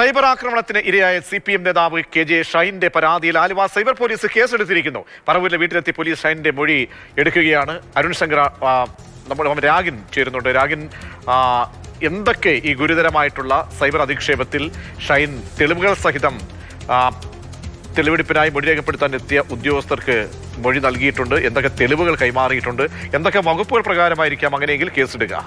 Cyber ആക്രമണത്തിന് ഇരയായ C P M നേതാവ് കെ ജെ ഷൈന്റെ പരാതിയിൽ ആലുവ സൈബർ പോലീസ് കേസെടുത്തിരിക്കുന്നു. പറവൂരിലെ വീട്ടിലെത്തി പോലീസ് ഷൈന്റെ മൊഴി എടുക്കുകയാണ്. അരുൺ ശങ്കർ നമ്മുടെ രാഗിൻ ചേരുന്നുണ്ട്. രാഗിൻ എന്തൊക്കെ ഈ ഗുരുതരമായിട്ടുള്ള സൈബർ അധിക്ഷേപത്തിൽ ഷൈൻ തെളിവുകൾ സഹിതം തെളിവെടുപ്പിനായി മൊഴി രേഖപ്പെടുത്താൻ എത്തിയ ഉദ്യോഗസ്ഥർക്ക് മൊഴി നൽകിയിട്ടുണ്ട്? എന്തൊക്കെ തെളിവുകൾ കൈമാറിയിട്ടുണ്ട്? എന്തൊക്കെ വകുപ്പുകൾ പ്രകാരമായിരിക്കാം അങ്ങനെയെങ്കിൽ കേസെടുക്കുക?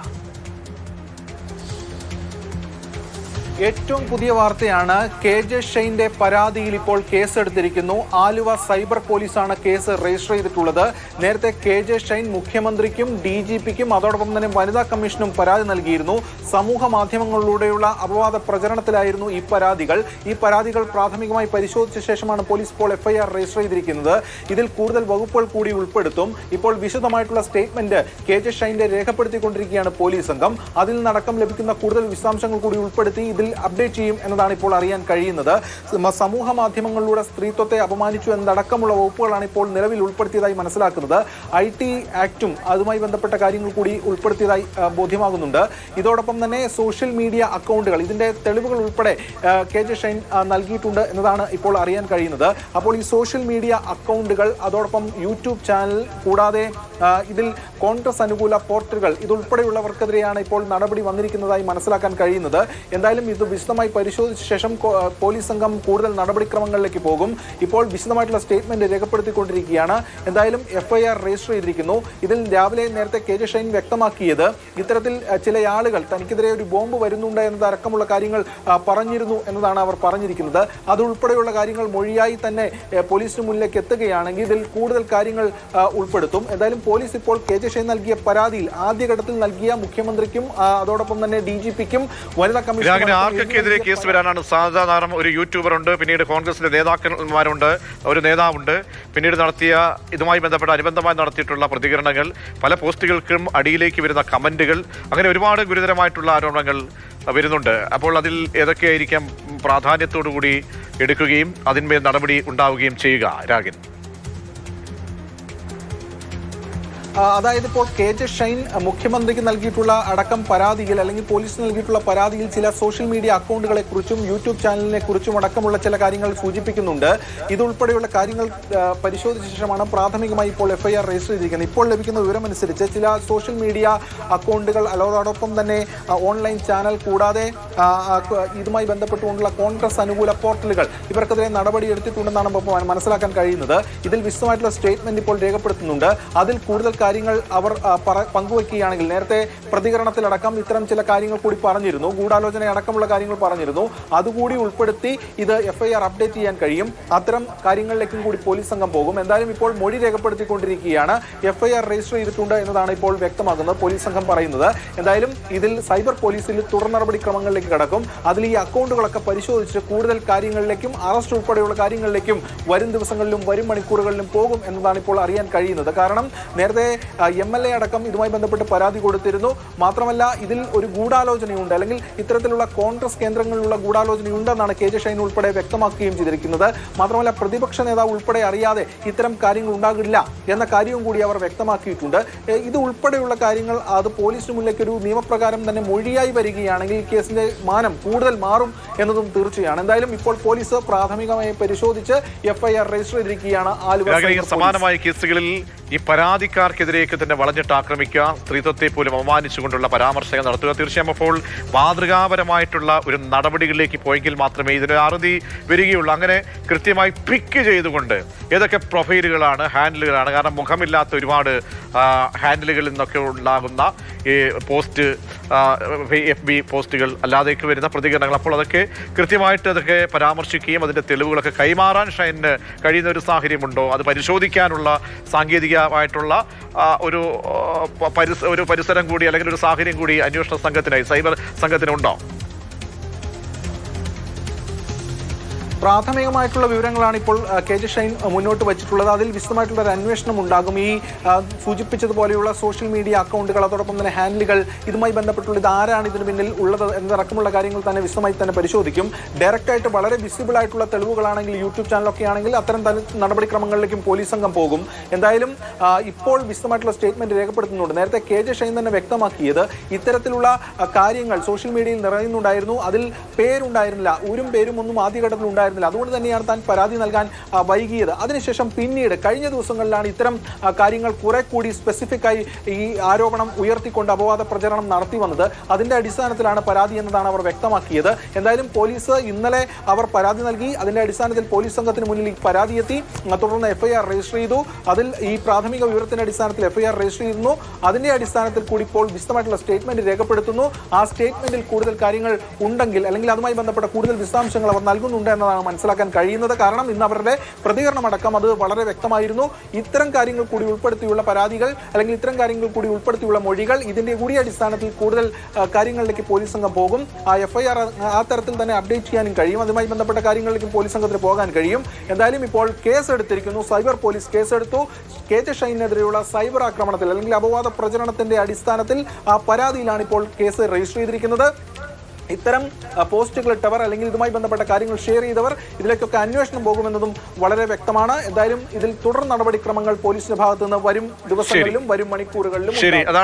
ഏറ്റവും പുതിയ വാർത്തയാണ് കെ ജെ ഷെയിന്റെ പരാതിയിൽ ഇപ്പോൾ കേസെടുത്തിരിക്കുന്നു. ആലുവ സൈബർ പോലീസാണ് കേസ് രജിസ്റ്റർ ചെയ്തിട്ടുള്ളത്. നേരത്തെ കെ ജെ ഷെയിൻ മുഖ്യമന്ത്രിക്കും ഡി ജി പിക്കും അതോടൊപ്പം തന്നെ വനിതാ കമ്മീഷനും പരാതി നൽകിയിരുന്നു. സമൂഹ മാധ്യമങ്ങളിലൂടെയുള്ള അപവാദ പ്രചരണത്തിലായിരുന്നു ഈ പരാതികൾ. ഈ പരാതികൾ പ്രാഥമികമായി പരിശോധിച്ച ശേഷമാണ് പോലീസ് ഇപ്പോൾ എഫ്ഐആർ രജിസ്റ്റർ ചെയ്തിരിക്കുന്നത്. ഇതിൽ കൂടുതൽ വകുപ്പുകൾ കൂടി ഉൾപ്പെടുത്തും. ഇപ്പോൾ വിശദമായിട്ടുള്ള സ്റ്റേറ്റ്മെന്റ് കെ ജെ ഷൈന്റെ രേഖപ്പെടുത്തിക്കൊണ്ടിരിക്കുകയാണ് പോലീസ് സംഘം അതിൽ നടക്കം ലഭിക്കുന്ന കൂടുതൽ വിശദാംശങ്ങൾ കൂടി ഉൾപ്പെടുത്തി ഇതിൽ അപ്ഡേറ്റ് ചെയ്യും എന്നതാണ് ഇപ്പോൾ അറിയാൻ കഴിയുന്നത്. സമ- സമൂഹ മാധ്യമങ്ങളിലൂടെ സ്ത്രീത്വത്തെ അപമാനിച്ചു എന്നതടക്കമുള്ള വകുപ്പുകളാണ് ഇപ്പോൾ നിലവിൽ ഉൾപ്പെടുത്തിയതായി മനസ്സിലാക്കുന്നത്. ഐ ടി ആക്ടും അതുമായി ബന്ധപ്പെട്ട കാര്യങ്ങൾ കൂടി ഉൾപ്പെടുത്തിയതായി ബോധ്യമാകുന്നുണ്ട്. ഇതോടൊപ്പം തന്നെ സോഷ്യൽ മീഡിയ അക്കൗണ്ടുകൾ ഇതിന്റെ തെളിവുകൾ ഉൾപ്പെടെ കെ ജെ ഷൈൻ നൽകിയിട്ടുണ്ട് എന്നതാണ് ഇപ്പോൾ അറിയാൻ കഴിയുന്നത്. അപ്പോൾ ഈ സോഷ്യൽ മീഡിയ അക്കൗണ്ടുകൾ അതോടൊപ്പം യൂട്യൂബ് ചാനൽ കൂടാതെ ഇതിൽ കോൺഗ്രസ് അനുകൂല പോർട്ടലുകൾ ഇതുൾപ്പെടെയുള്ളവർക്കെതിരെയാണ് ഇപ്പോൾ നടപടി വന്നിരിക്കുന്നതായി മനസ്സിലാക്കാൻ കഴിയുന്നത്. എന്തായാലും ഇത് വിശദമായി പരിശോധിച്ച ശേഷം പോലീസ് സംഘം കൂടുതൽ നടപടിക്രമങ്ങളിലേക്ക് പോകും. ഇപ്പോൾ വിശദമായിട്ടുള്ള സ്റ്റേറ്റ്മെന്റ് രേഖപ്പെടുത്തിക്കൊണ്ടിരിക്കുകയാണ്. എന്തായാലും എഫ്ഐആർ രജിസ്റ്റർ ചെയ്തിരിക്കുന്നു. ഇതിൽ രാവിലെ നേരത്തെ കെ ജെ ഷൈൻ വ്യക്തമാക്കിയത് ഇത്തരത്തിൽ ചില ആളുകൾ തനിക്കെതിരെ ഒരു ബോംബ് വരുന്നുണ്ട് എന്നതടക്കമുള്ള കാര്യങ്ങൾ പറഞ്ഞിരുന്നു എന്നതാണ് അവർ പറഞ്ഞിരിക്കുന്നത്. അതുൾപ്പെടെയുള്ള കാര്യങ്ങൾ മൊഴിയായി തന്നെ പോലീസിന് മുന്നിലേക്ക് എത്തുകയാണെങ്കിൽ ഇതിൽ കൂടുതൽ കാര്യങ്ങൾ ഉൾപ്പെടുത്തും. എന്തായാലും പോലീസ് ഇപ്പോൾ കെ ജെ ഷൈൻ നൽകിയ പരാതിയിൽ ആദ്യഘട്ടത്തിൽ നൽകിയ മുഖ്യമന്ത്രിക്കും അതോടൊപ്പം തന്നെ ഡി ജി പിക്കും വനിതാ കമ്മീഷൻ ആർക്കൊക്കെതിരെ കേസ് വരാനാണ് സാധാരണ ഒരു യൂട്യൂബർ ഉണ്ട് പിന്നീട് കോൺഗ്രസിന്റെ നേതാക്കന്മാരുണ്ട് ഒരു നേതാവുണ്ട്. പിന്നീട് നടത്തിയ ഇതുമായി ബന്ധപ്പെട്ട അനുബന്ധമായി നടത്തിയിട്ടുള്ള പ്രതികരണങ്ങൾ പല പോസ്റ്റുകൾക്കും അടിയിലേക്ക് വരുന്ന കമന്റുകൾ അങ്ങനെ ഒരുപാട് ഗുരുതരമായിട്ടുള്ള ആരോപണങ്ങൾ വരുന്നുണ്ട്. അപ്പോൾ അതിൽ ഏതൊക്കെയായിരിക്കാം പ്രാധാന്യത്തോടു കൂടി എടുക്കുകയും അതിന്മേൽ നടപടി ഉണ്ടാവുകയും ചെയ്യുക രാഗിൻ? അതായത് ഇപ്പോൾ കെ ജെ ഷൈൻ മുഖ്യമന്ത്രിക്ക് നൽകിയിട്ടുള്ള അടക്കം പരാതിയിൽ അല്ലെങ്കിൽ പോലീസിന് നൽകിയിട്ടുള്ള പരാതിയിൽ ചില സോഷ്യൽ മീഡിയ അക്കൗണ്ടുകളെ കുറിച്ചും യൂട്യൂബ് ചാനലിനെ കുറിച്ചും അടക്കമുള്ള ചില കാര്യങ്ങൾ സൂചിപ്പിക്കുന്നുണ്ട്. ഇതുൾപ്പെടെയുള്ള കാര്യങ്ങൾ പരിശോധിച്ച ശേഷമാണ് പ്രാഥമികമായി ഇപ്പോൾ എഫ്ഐആർ രജിസ്റ്റർ ചെയ്തിരിക്കുന്നത്. ഇപ്പോൾ ലഭിക്കുന്ന വിവരമനുസരിച്ച് ചില സോഷ്യൽ മീഡിയ അക്കൗണ്ടുകൾ അതോടൊപ്പം തന്നെ ഓൺലൈൻ ചാനൽ കൂടാതെ ഇതുമായി ബന്ധപ്പെട്ടുകൊണ്ടുള്ള കോൺഗ്രസ് അനുകൂല പോർട്ടലുകൾ ഇവർക്കെതിരെ നടപടി എടുത്തിട്ടുണ്ടെന്നാണ് മനസ്സിലാക്കാൻ കഴിയുന്നത്. ഇതിൽ വിശദമായിട്ടുള്ള സ്റ്റേറ്റ്മെന്റ് ഇപ്പോൾ രേഖപ്പെടുത്തുന്നുണ്ട്. അതിൽ കൂടുതൽ കാര്യങ്ങൾ അവർ പങ്കുവയ്ക്കുകയാണെങ്കിൽ നേരത്തെ പ്രതികരണത്തിലടക്കം ഇത്തരം ചില കാര്യങ്ങൾ കൂടി പറഞ്ഞിരുന്നു. ഗൂഢാലോചന അടക്കമുള്ള കാര്യങ്ങൾ പറഞ്ഞിരുന്നു. അതുകൂടി ഉൾപ്പെടുത്തി ഇത് എഫ്ഐആർ അപ്ഡേറ്റ് ചെയ്യാൻ കഴിയും. അത്തരം കാര്യങ്ങളിലേക്കും കൂടി പോലീസ് സംഘം പോകും. എന്തായാലും ഇപ്പോൾ മൊഴി രേഖപ്പെടുത്തിക്കൊണ്ടിരിക്കുകയാണ്. എഫ്ഐആർ രജിസ്റ്റർ ചെയ്തിട്ടുണ്ട് എന്നതാണ് ഇപ്പോൾ വ്യക്തമാക്കുന്നത് പോലീസ് സംഘം പറയുന്നത്. എന്തായാലും ഇതിൽ സൈബർ പോലീസിൽ തുടർ നടപടിക്രമങ്ങളിലേക്ക് കടക്കും. അതിൽ ഈ അക്കൗണ്ടുകളൊക്കെ പരിശോധിച്ച് കൂടുതൽ കാര്യങ്ങളിലേക്കും അറസ്റ്റ് ഉൾപ്പെടെയുള്ള കാര്യങ്ങളിലേക്കും വരും ദിവസങ്ങളിലും വരും മണിക്കൂറുകളിലും പോകും എന്നതാണ് ഇപ്പോൾ അറിയാൻ കഴിയുന്നത്. കാരണം നേരത്തെ എം എൽ എ അടക്കം ഇതുമായി ബന്ധപ്പെട്ട് പരാതി കൊടുത്തിരുന്നു. മാത്രമല്ല ഇതിൽ ഒരു ഗൂഢാലോചനയുണ്ട്. അല്ലെങ്കിൽ ഇത്തരത്തിലുള്ള കോൺഗ്രസ് കേന്ദ്രങ്ങളിലുള്ള ഗൂഢാലോചനയുണ്ടെന്നാണ് കെ ജെ ഷൈൻ ഉൾപ്പെടെ വ്യക്തമാക്കുകയും ചെയ്തിരിക്കുന്നത്. മാത്രമല്ല പ്രതിപക്ഷ നേതാവ് ഉൾപ്പെടെ അറിയാതെ ഇത്തരം കാര്യങ്ങൾ ഉണ്ടാകില്ല എന്ന കാര്യവും കൂടി അവർ വ്യക്തമാക്കിയിട്ടുണ്ട്. ഇത് ഉൾപ്പെടെയുള്ള കാര്യങ്ങൾ അത് പോലീസിന് മുന്നിലേക്ക് ഒരു നിയമപ്രകാരം തന്നെ മൊഴിയായി വരികയാണെങ്കിൽ കേസിന്റെ മാനം കൂടുതൽ മാറും എന്നതും തീർച്ചയാണ്. എന്തായാലും ഇപ്പോൾ പോലീസ് പ്രാഥമികമായി പരിശോധിച്ച് എഫ്ഐആർ രജിസ്റ്റർ ചെയ്തിരിക്കുകയാണ് ആലുവ സമാനമായ കേസുകളിൽ ഈ പരാതിക്കാർക്കെതിരേക്ക് തന്നെ വളഞ്ഞിട്ട് ആക്രമിക്കുക സ്ത്രീത്വത്തെ പോലും അപമാനിച്ചുകൊണ്ടുള്ള പരാമർശങ്ങൾ നടത്തുക. തീർച്ചയായും അപ്പോൾ മാതൃകാപരമായിട്ടുള്ള ഒരു നടപടികളിലേക്ക് പോയെങ്കിൽ മാത്രമേ ഇതിന് അറുതി വരികയുള്ളൂ. അങ്ങനെ കൃത്യമായി പിക്ക് ചെയ്തുകൊണ്ട് ഏതൊക്കെ പ്രൊഫൈലുകളാണ് ഹാൻഡിലുകളാണ് കാരണം മുഖമില്ലാത്ത ഒരുപാട് ഹാൻഡിലുകളിൽ നിന്നൊക്കെ ഉണ്ടാകുന്ന ഈ പോസ്റ്റ് എഫ് ബി പോസ്റ്റുകൾ അല്ലാതെയൊക്കെ വരുന്ന പ്രതികരണങ്ങൾ. അപ്പോൾ അതൊക്കെ കൃത്യമായിട്ട് അതൊക്കെ പരാമർശിക്കുകയും അതിന്റെ തെളിവുകളൊക്കെ കൈമാറാൻ ഷൈനിന് കഴിയുന്ന ഒരു സാഹചര്യമുണ്ടോ? അത് പരിശോധിക്കാനുള്ള സാങ്കേതികമായിട്ടുള്ള ഒരു പരിസ ഒരു പരിസരം കൂടി അല്ലെങ്കിൽ ഒരു സാഹചര്യം കൂടി അന്വേഷണ സംഘത്തിനായി സൈബർ സംഘത്തിനുണ്ടോ? പ്രാഥമികമായിട്ടുള്ള വിവരങ്ങളാണ് ഇപ്പോൾ കെ ജെ ഷൈൻ മുന്നോട്ട് വെച്ചിട്ടുള്ളത്. അതിൽ വിശദമായിട്ടുള്ള ഒരു അന്വേഷണം ഉണ്ടാകും ഈ സൂചിപ്പിച്ചതുപോലെയുള്ള സോഷ്യൽ മീഡിയ അക്കൗണ്ടുകൾ അതോടൊപ്പം തന്നെ ഹാൻഡിലുകൾ ഇതുമായി ബന്ധപ്പെട്ടുള്ള ഇത് ആരാണ് ഇതിന് പിന്നിൽ ഉള്ളത് എന്നതടക്കമുള്ള കാര്യങ്ങൾ തന്നെ വിശദമായി തന്നെ പരിശോധിക്കും. ഡയറക്റ്റ് ആയിട്ട് വളരെ വിസിബിൾ ആയിട്ടുള്ള തെളിവുകളാണെങ്കിൽ യൂട്യൂബ് ചാനലൊക്കെ ആണെങ്കിൽ അത്തരം നടപടിക്രമങ്ങളിലേക്കും പോലീസ് സംഘം പോകും. എന്തായാലും ഇപ്പോൾ വിശദമായിട്ടുള്ള സ്റ്റേറ്റ്മെന്റ് രേഖപ്പെടുത്തുന്നുണ്ട്. നേരത്തെ കെ ജെ ഷൈൻ തന്നെ വ്യക്തമാക്കിയത് ഇത്തരത്തിലുള്ള കാര്യങ്ങൾ സോഷ്യൽ മീഡിയയിൽ നിറയുന്നുണ്ടായിരുന്നു. അതിൽ പേരുണ്ടായിരുന്നില്ല. ഒരു പേരും ഒന്നും ആദ്യഘട്ടത്തിൽ ഉണ്ടായിരുന്നില്ല അതുകൊണ്ട് തന്നെയാണ് താൻ പരാതി നൽകാൻ വൈകിയത്. അതിനുശേഷം പിന്നീട് കഴിഞ്ഞ ദിവസങ്ങളിലാണ് ഇത്തരം കാര്യങ്ങൾ കുറെ കൂടി സ്പെസിഫിക് ആയി ഈ ആരോപണം ഉയർത്തിക്കൊണ്ട് അപവാദ പ്രചരണം നടത്തി വന്നത്. അതിന്റെ അടിസ്ഥാനത്തിലാണ് പരാതി എന്നതാണ് അവർ വ്യക്തമാക്കിയത്. എന്തായാലും പോലീസ് ഇന്നലെ അവർ പരാതി നൽകി. അതിന്റെ അടിസ്ഥാനത്തിൽ പോലീസ് സംഘത്തിന് മുന്നിൽ ഈ പരാതി എത്തി. തുടർന്ന് എഫ്ഐആർ രജിസ്റ്റർ ചെയ്തു. അതിൽ ഈ പ്രാഥമിക വിവരത്തിന്റെ അടിസ്ഥാനത്തിൽ എഫ്ഐആർ രജിസ്റ്റർ ചെയ്യുന്നു അതിന്റെ അടിസ്ഥാനത്തിൽ കൂടി ഇപ്പോൾ വിശദമായിട്ടുള്ള സ്റ്റേറ്റ്മെന്റ് രേഖപ്പെടുത്തുന്നു. ആ സ്റ്റേറ്റ്മെന്റിൽ കൂടുതൽ കാര്യങ്ങൾ ഉണ്ടെങ്കിൽ അല്ലെങ്കിൽ അതുമായി ബന്ധപ്പെട്ട കൂടുതൽ വിശദാംശങ്ങൾ അവർ നൽകുന്നുണ്ട് എന്നതാണ് മനസ്സിലാക്കാൻ കഴിയുന്നത് കാരണം ഇന്ന് അവരുടെ പ്രതികരണമടക്കം അത് വളരെ വ്യക്തമായിരുന്നു. ഇത്തരം കാര്യങ്ങൾ കൂടി ഉൾപ്പെടുത്തിയുള്ള പരാതികൾ അല്ലെങ്കിൽ ഇത്തരം കാര്യങ്ങൾ കൂടി ഉൾപ്പെടുത്തിയുള്ള മൊഴികൾ ഇതിന്റെ കൂടി അടിസ്ഥാനത്തിൽ കൂടുതൽ കാര്യങ്ങളിലേക്ക് പോലീസ് സംഘം പോകും. ആ എഫ്ഐആർ ആ തരത്തിൽ തന്നെ അപ്ഡേറ്റ് ചെയ്യാനും കഴിയും. അതുമായി ബന്ധപ്പെട്ട കാര്യങ്ങളിലേക്കും പോലീസ് സംഘത്തിന് പോകാൻ കഴിയും. എന്തായാലും ഇപ്പോൾ കേസ് എടുത്തിരിക്കുന്നു സൈബർ പോലീസ് കേസെടുത്തു. കെ ജെ ഷൈനെതിരെയുള്ള സൈബർ ആക്രമണത്തിൽ അല്ലെങ്കിൽ അപവാദ പ്രചരണത്തിന്റെ അടിസ്ഥാനത്തിൽ ആ പരാതിയിലാണ് ഇപ്പോൾ കേസ് രജിസ്റ്റർ ചെയ്തിരിക്കുന്നത്. ഇത്തരം പോസ്റ്റുകൾ ഇട്ടവർ അല്ലെങ്കിൽ ഇതുമായി ബന്ധപ്പെട്ട കാര്യങ്ങൾ ഷെയർ ചെയ്തവർ ഇതിലേക്കൊക്കെ അന്വേഷണം പോകുമെന്നതും വളരെ വ്യക്തമാണ്. എന്തായാലും ഇതിൽ തുടർ നടപടിക്രമങ്ങൾ പോലീസിന്റെ ഭാഗത്തുനിന്ന് വരും ദിവസങ്ങളിലും വരും മണിക്കൂറുകളിലും